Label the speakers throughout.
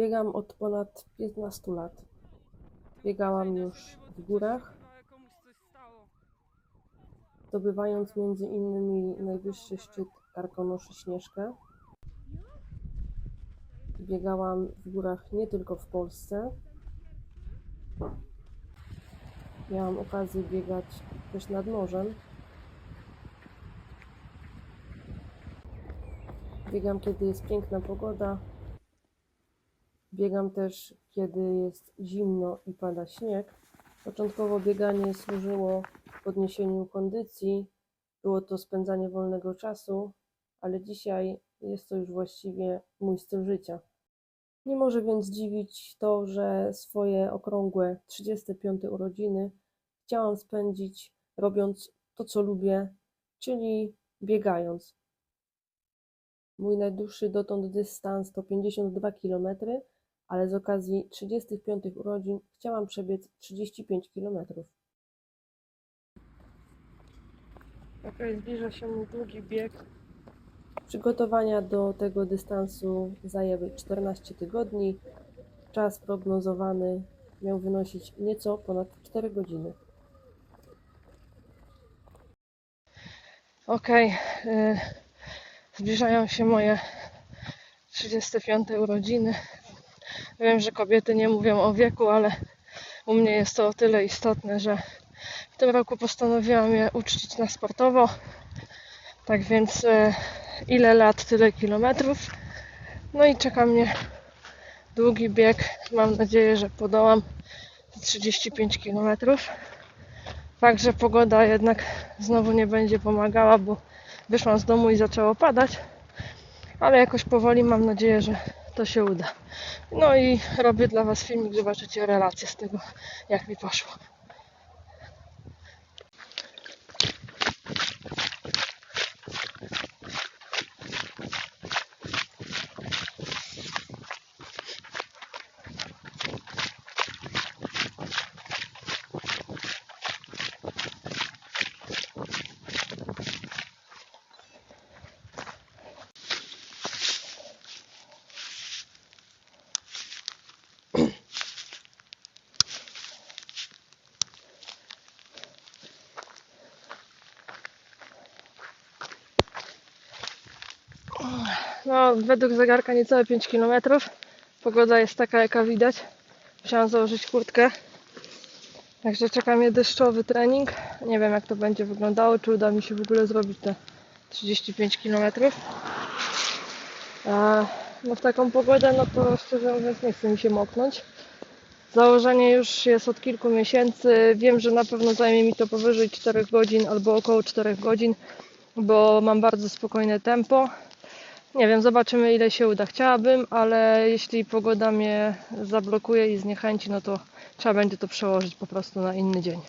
Speaker 1: Biegam od ponad 15 lat. Biegałam już w górach, zdobywając między innymi najwyższy szczyt Karkonoszy Śnieżkę. Biegałam w górach nie tylko w Polsce. Miałam okazję biegać też nad morzem. Biegam, kiedy jest piękna pogoda. Biegam też, kiedy jest zimno i pada śnieg. Początkowo bieganie służyło podniesieniu kondycji, było to spędzanie wolnego czasu, ale dzisiaj jest to już właściwie mój styl życia. Nie może więc dziwić to, że swoje okrągłe 35 urodziny chciałam spędzić robiąc to, co lubię, czyli biegając. Mój najdłuższy dotąd dystans to 52 km, ale z okazji 35 urodzin chciałam przebiec 35 km. Okej, zbliża się mój długi bieg. Przygotowania do tego dystansu zajęły 14 tygodni. Czas prognozowany miał wynosić nieco ponad 4 godziny. Okej, y, zbliżają się moje 35 urodziny. Wiem, że kobiety nie mówią o wieku, ale u mnie jest to o tyle istotne, że w tym roku postanowiłam je uczcić na sportowo. Tak więc e, ile lat, tyle kilometrów. No i czeka mnie długi bieg. Mam nadzieję, że podołam te 35 kilometrów. Fakt, że pogoda jednak znowu nie będzie pomagała, bo wyszłam z domu i zaczęło padać. Ale jakoś powoli mam nadzieję, że to się uda. No i robię dla Was filmik, zobaczycie relację z tego, jak mi poszło. No, według zegarka niecałe 5 km. Pogoda jest taka, jaka widać. Musiałam założyć kurtkę. Także czeka mnie deszczowy trening. Nie wiem, jak to będzie wyglądało, czy uda mi się w ogóle zrobić te 35 km. No w taką pogodę, no to szczerze mówiąc nie chce mi się moknąć. Założenie już jest od kilku miesięcy. Wiem, że na pewno zajmie mi to powyżej 4 godzin albo około 4 godzin, bo mam bardzo spokojne tempo. Nie wiem, zobaczymy ile się uda. Chciałabym, ale jeśli pogoda mnie zablokuje i zniechęci, no to trzeba będzie to przełożyć po prostu na inny dzień.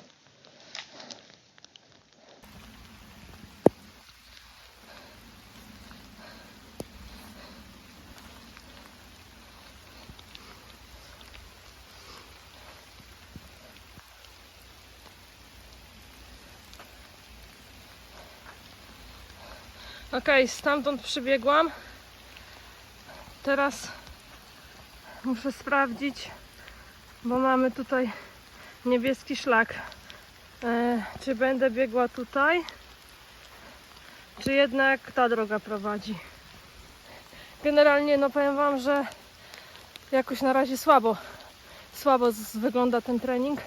Speaker 1: Okej, stamtąd przybiegłam. Teraz muszę sprawdzić, bo mamy tutaj niebieski szlak. E, czy będę biegła tutaj, czy jednak ta droga prowadzi? Generalnie, no powiem Wam, że jakoś na razie słabo, słabo wygląda ten trening.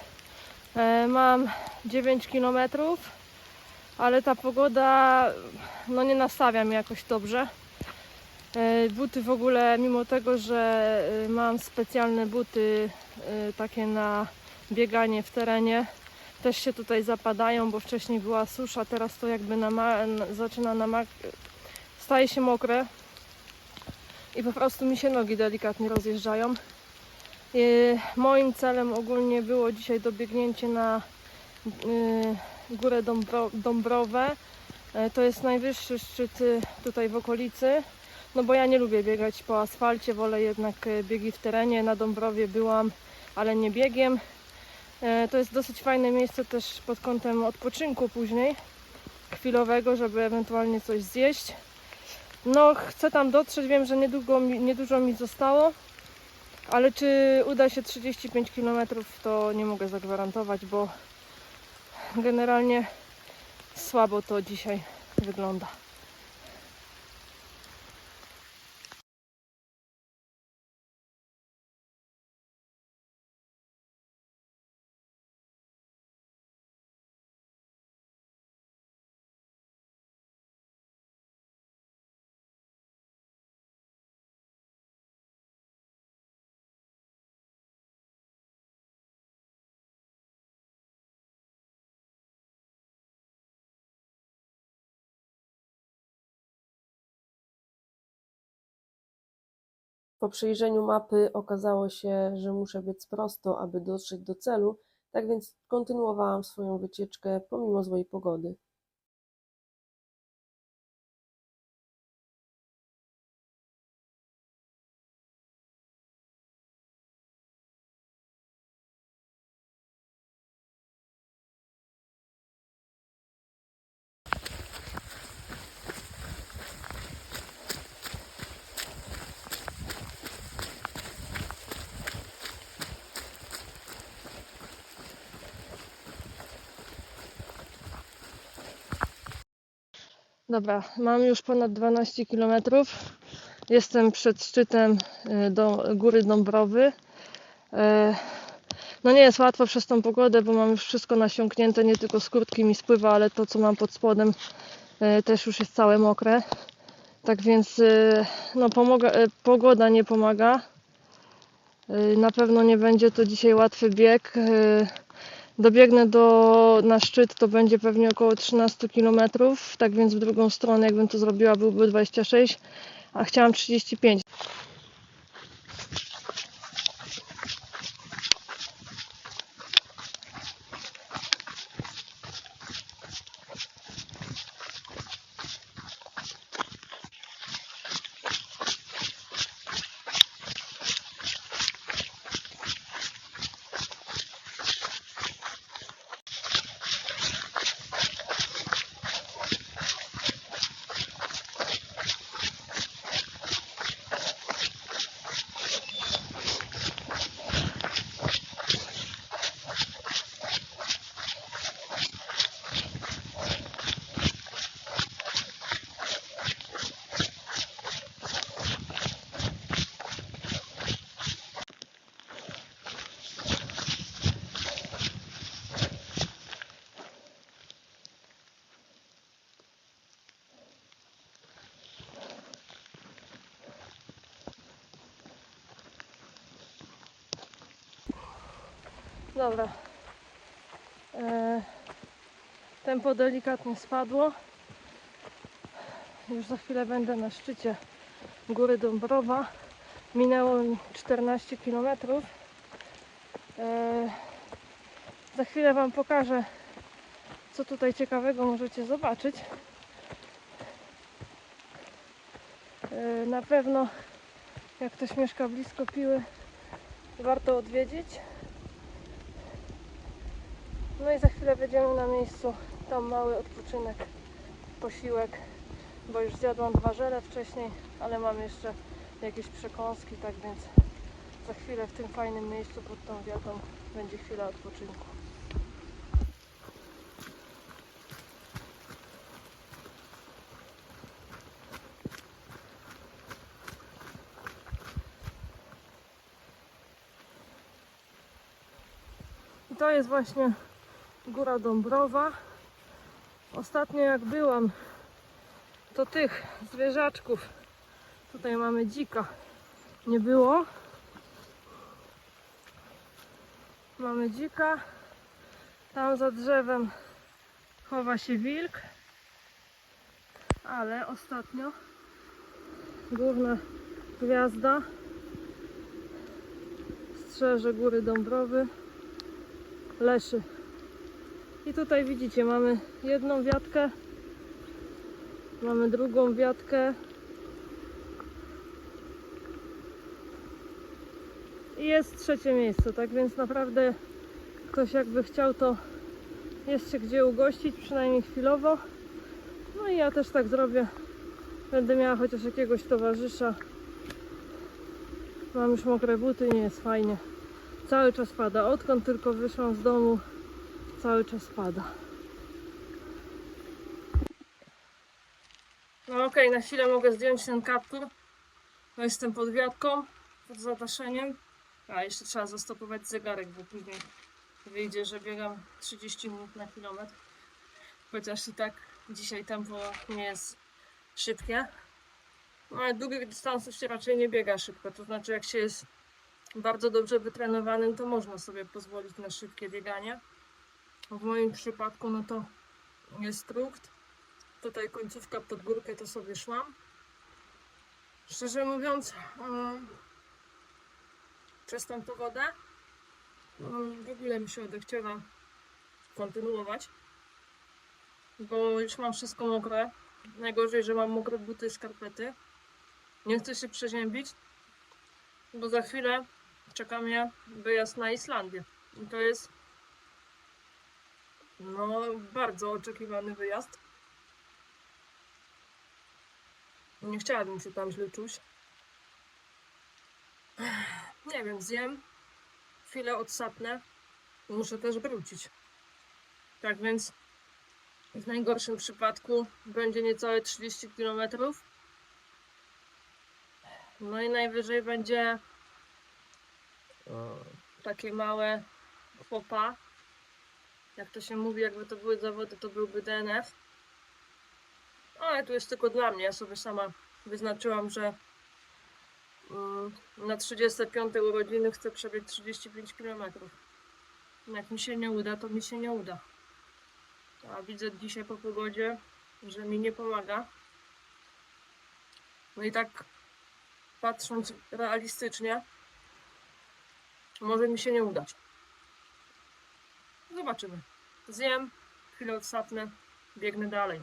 Speaker 1: E, mam 9 kilometrów ale ta pogoda no nie nastawia mnie jakoś dobrze. E, Buty w ogóle, mimo tego, że e, mam specjalne buty e, takie na bieganie w terenie, też się tutaj zapadają, bo wcześniej była susza, teraz to jakby nama- zaczyna namak... staje się mokre i po prostu mi się nogi delikatnie rozjeżdżają. Moim celem ogólnie było dzisiaj dobiegnięcie na Górę Dąbro, Dąbrowe. E, To jest najwyższy szczyt y, tutaj w okolicy. No bo ja nie lubię biegać po asfalcie, wolę jednak e, biegi w terenie. Na Dąbrowie byłam, ale nie biegiem. E, To jest dosyć fajne miejsce też pod kątem odpoczynku później, chwilowego, żeby ewentualnie coś zjeść. No chcę tam dotrzeć, wiem, że niedługo niedużo mi zostało. Ale czy uda się 35 km, to nie mogę zagwarantować, bo generalnie słabo to dzisiaj wygląda.
Speaker 2: Po przejrzeniu mapy okazało się, że muszę biec prosto, aby dotrzeć do celu, tak więc kontynuowałam swoją wycieczkę pomimo złej pogody.
Speaker 1: Dobra, mam już ponad 12 km. Jestem przed szczytem y, do góry Dąbrowy. E, No nie jest łatwo przez tą pogodę, bo mam już wszystko nasiąknięte, nie tylko skórtki mi spływa, ale to co mam pod spodem e, też już jest całe mokre. Tak więc no, e, pogoda nie pomaga. Na pewno nie będzie to dzisiaj łatwy bieg. Dobiegnę do, na szczyt, to będzie pewnie około 13 km, tak więc w drugą stronę, jakbym to zrobiła, byłby 26, a chciałam 35. Dobra. E, tempo delikatnie spadło. Już za chwilę będę na szczycie góry Dąbrowa. Minęło mi 14 km. E, za chwilę Wam pokażę, co tutaj ciekawego możecie zobaczyć. E, na pewno, jak ktoś mieszka blisko Piły, warto odwiedzić. No i za chwilę będziemy na miejscu. Tam mały odpoczynek, posiłek, bo już zjadłam dwa żele wcześniej, ale mam jeszcze jakieś przekąski, tak więc za chwilę w tym fajnym miejscu pod tą wiatą będzie chwila odpoczynku. I to jest właśnie Góra Dąbrowa. Ostatnio jak byłam, to tych zwierzaczków, tutaj mamy dzika, nie było. Mamy dzika, tam za drzewem chowa się wilk, ale ostatnio główna gwiazda strzeże góry Dąbrowy leszy. I tutaj widzicie, mamy jedną wiatkę, mamy drugą wiatkę i jest trzecie miejsce, tak więc naprawdę ktoś jakby chciał to jest się gdzie ugościć, przynajmniej chwilowo. No i ja też tak zrobię. Będę miała chociaż jakiegoś towarzysza. Mam już mokre buty, nie jest fajnie. Cały czas pada. Odkąd tylko wyszłam z domu, cały czas pada. No okej, na chwilę mogę zdjąć ten kaptur. No jestem pod wiatką, pod zadaszeniem. A jeszcze trzeba zastopować zegarek, bo później wyjdzie, że biegam 30 minut na kilometr. Chociaż i tak dzisiaj tempo nie jest szybkie. No ale długich dystansów się raczej nie biega szybko. To znaczy jak się jest bardzo dobrze wytrenowanym, to można sobie pozwolić na szybkie bieganie. W moim przypadku no to jest frukt. Tutaj końcówka pod górkę to sobie szłam. Szczerze mówiąc, mm, przez tą pogodę mm, w ogóle mi się odechciewa kontynuować, bo już mam wszystko mokre. Najgorzej, że mam mokre buty i skarpety. Nie chcę się przeziębić, bo za chwilę czeka mnie wyjazd na Islandię. I to jest no bardzo oczekiwany wyjazd. Nie chciałabym się tam źle czuć. Nie wiem, zjem, chwilę odsapnę muszę też wrócić. Tak więc w najgorszym przypadku będzie niecałe 30 km. No i najwyżej będzie o, takie małe chłopa. Jak to się mówi, jakby to były zawody, to byłby DNF. Ale to jest tylko dla mnie. Ja sobie sama wyznaczyłam, że mm, na 35 urodziny chcę przebiec 35 km. Jak mi się nie uda, to mi się nie uda. A widzę dzisiaj po pogodzie, że mi nie pomaga. No i tak patrząc realistycznie, może mi się nie udać. Zobaczymy. Zjem, chwilę odsapnę, biegnę dalej.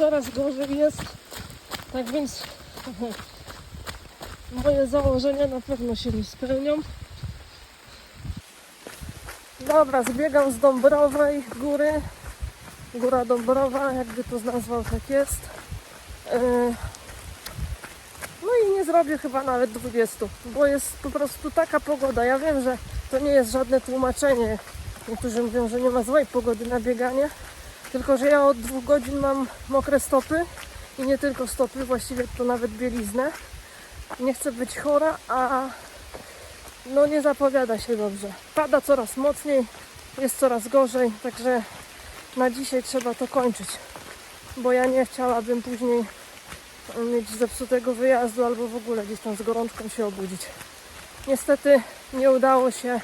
Speaker 1: Coraz gorzej jest. Tak więc moje założenia na pewno się nie spełnią. Dobra, zbiegam z Dąbrowej góry. Góra Dąbrowa, jakby to nazwał, tak jest. Yy, No i nie zrobię chyba nawet 20, bo jest po prostu taka pogoda. Ja wiem, że to nie jest żadne tłumaczenie. Niektórzy mówią, że nie ma złej pogody na bieganie. Tylko, że ja od dwóch godzin mam mokre stopy i nie tylko stopy, właściwie to nawet bieliznę. Nie chcę być chora, a no nie zapowiada się dobrze. Pada coraz mocniej, jest coraz gorzej, także na dzisiaj trzeba to kończyć, bo ja nie chciałabym później mieć zepsutego wyjazdu albo w ogóle gdzieś tam z gorączką się obudzić. Niestety nie udało się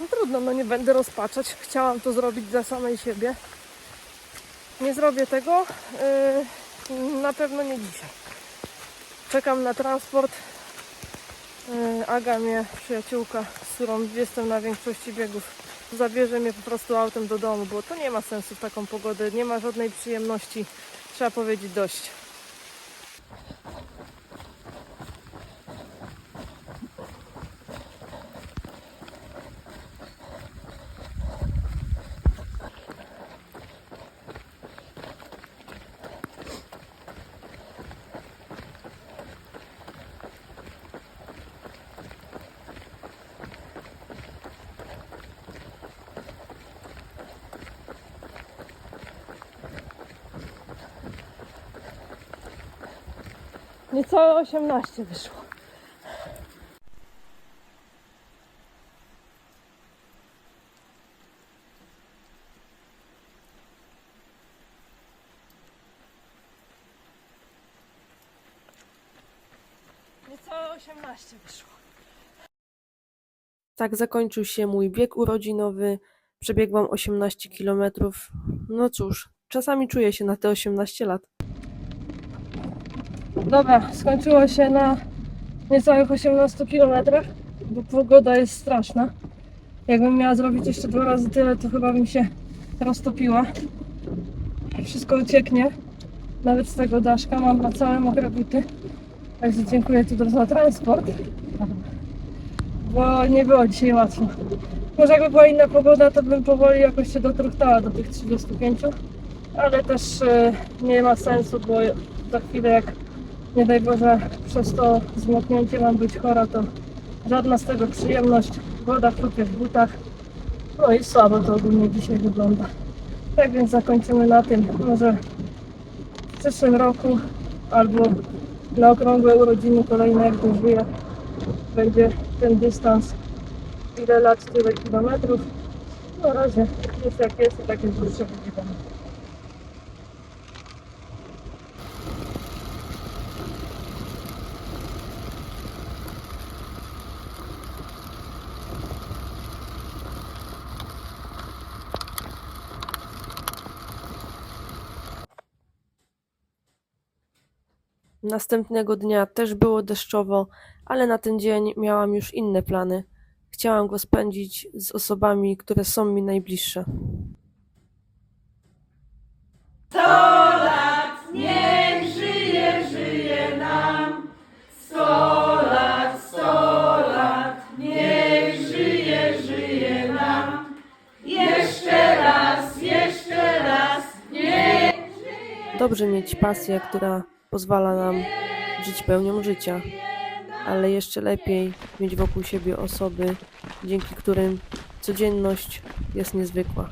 Speaker 1: no trudno, no nie będę rozpaczać. Chciałam to zrobić dla samej siebie. Nie zrobię tego. Yy, na pewno nie dzisiaj. Czekam na transport. Yy, Aga mnie, przyjaciółka, z którą jestem na większości biegów, zabierze mnie po prostu autem do domu, bo to nie ma sensu w taką pogodę. Nie ma żadnej przyjemności. Trzeba powiedzieć dość. Niecałe 18 wyszło. Niecałe 18 wyszło.
Speaker 2: Tak zakończył się mój bieg urodzinowy. Przebiegłam 18 km. No cóż, czasami czuję się na te 18 lat.
Speaker 1: Dobra, skończyło się na niecałych 18 km, bo pogoda jest straszna. Jakbym miała zrobić jeszcze dwa razy tyle, to chyba bym się roztopiła. Wszystko ucieknie. Nawet z tego daszka mam na całe mokre buty. Także dziękuję tu za transport. Bo nie było dzisiaj łatwo. Może jakby była inna pogoda, to bym powoli jakoś się dotruchtała do tych 35. Ale też e, nie ma sensu, bo za chwilę jak nie daj Boże przez to zmoknięcie mam być chora, to żadna z tego przyjemność. Woda chrupie w butach. No i słabo to ogólnie dzisiaj wygląda. Tak więc zakończymy na tym. Może w przyszłym roku albo na okrągłe urodziny kolejne jak dożyję będzie ten dystans ile lat, tyle kilometrów. Na razie jest jak jest i tak jest już przewidziane.
Speaker 2: Następnego dnia też było deszczowo, ale na ten dzień miałam już inne plany. Chciałam go spędzić z osobami, które są mi najbliższe. Dobrze mieć pasję, która pozwala nam żyć pełnią życia, ale jeszcze lepiej mieć wokół siebie osoby, dzięki którym codzienność jest niezwykła.